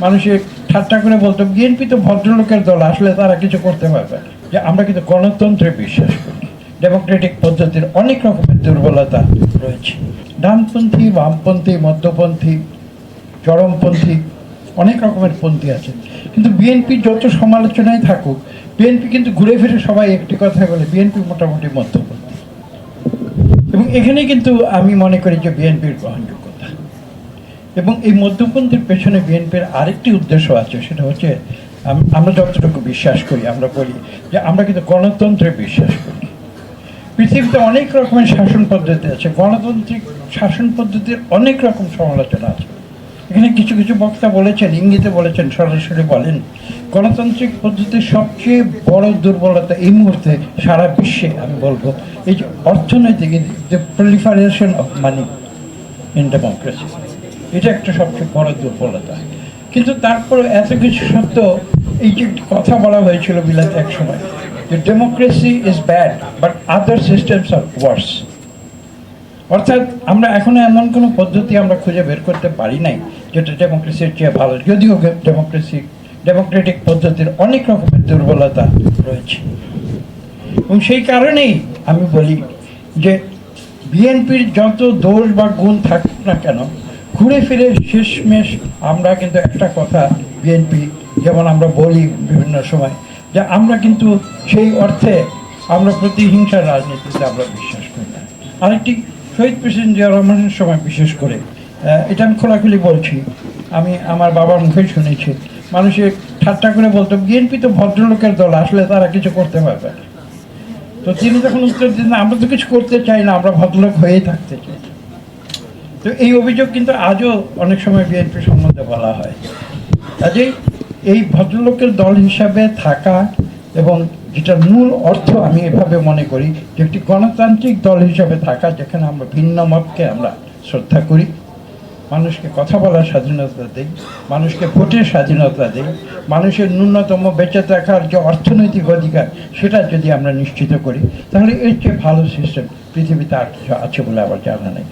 মানুষে ঠাট্টা করে বলতো, বিএনপি তো ভদ্রলোকের দল, আসলে তারা কিছু করতে পারবে। যে আমরা কিন্তু গণতন্ত্রে বিশ্বাস করি। ডেমোক্রেটিক পদ্ধতির অনেক রকমের দুর্বলতা রয়েছে। ডানপন্থী, বামপন্থী, মধ্যপন্থী, চরমপন্থী, অনেক রকমের পন্থী আছে। কিন্তু বিএনপি যত সমালোচনায় থাকুক, বিএনপি কিন্তু ঘুরে ফিরে সবাই একটি কথা বলে, বিএনপি মোটামুটি মধ্যপন্থী। এবং এখানে কিন্তু আমি মনে করি যে বিএনপির গ্রহণযোগ্যতা এবং এই মধ্যপন্থীর পেছনে বিএনপির আরেকটি উদ্দেশ্য আছে, সেটা হচ্ছে আমরা যতটুকু বিশ্বাস করি, আমরা বলি যে আমরা কিন্তু গণতন্ত্রে বিশ্বাস করি। পৃথিবীতে অনেক রকমের শাসন পদ্ধতি আছে, গণতান্ত্রিক শাসন পদ্ধতির অনেক রকম সমালোচনা আছে। এখানে কিছু কিছু বক্তা বলেছেন, ইঙ্গিতে বলেছেন, সরাসরি বলেন, গণতান্ত্রিক পদ্ধতির সবচেয়ে বড় দুর্বলতা এই মুহূর্তে সারা বিশ্বে, আমি বলব, এই যে অর্থনৈতিক the proliferation of money in democracy এটা একটা সবচেয়ে বড় দুর্বলতা। কিন্তু তারপরে এত কিছু সত্ত্বেও এই যে কথা বলা হয়েছিল বিলাতে এক সময়, যে democracy is bad but other systems are worse অর্থাৎ আমরা এখনও এমন কোনো পদ্ধতি আমরা খুঁজে বের করতে পারি নাই, যেটা ডেমোক্রেসির চেয়ে ভালো। যদিও ডেমোক্রেসি ডেমোক্রেটিক পদ্ধতির অনেক রকমের দুর্বলতা রয়েছে। এবং সেই কারণেই আমি বলি যে বিএনপির যত দোষ বা গুণ থাকুক না কেন ঘুরে ফিরে শেষমেশ আমরা কিন্তু একটা কথা বিএনপি যেমন আমরা বলি বিভিন্ন সময়, যে আমরা কিন্তু সেই অর্থে আমরা প্রতিহিংসার রাজনীতিতে আমরা বিশ্বাস করি না। আরেকটি শহীদ প্রেসিডেন্ট জিয়া রহমানের সময় বিশেষ করে এটা আমি খোলাখুলি বলছি, আমি আমার বাবার মুখে শুনেছি মানুষে ঠাট্টা করে বলতো বিএনপি তো ভদ্রলোকের দল, আসলে তারা কিছু করতে পারবে তো তিনি তখন উত্তর দিন আমরা তো কিছু করতে চাই না, আমরা ভদ্রলোক হয়েই থাকতে চাই। তো এই অভিযোগ কিন্তু আজও অনেক সময় বিএনপি সম্বন্ধে বলা হয়। কাজেই এই ভদ্রলোকের দল হিসাবে থাকা এবং যেটার মূল অর্থ আমি এভাবে মনে করি যে একটি গণতান্ত্রিক দল হিসাবে থাকা যেখানে আমরা ভিন্ন মতকে আমরা শ্রদ্ধা করি, মানুষকে কথা বলার স্বাধীনতা দেই, মানুষকে ভোটের স্বাধীনতা দেই, মানুষের ন্যূনতম বেঁচে থাকার যে অর্থনৈতিক অধিকার সেটা যদি আমরা নিশ্চিত করি, তাহলে এর চেয়ে ভালো সিস্টেম পৃথিবীতে আর কিছু আছে বলে আমার জানা নেই।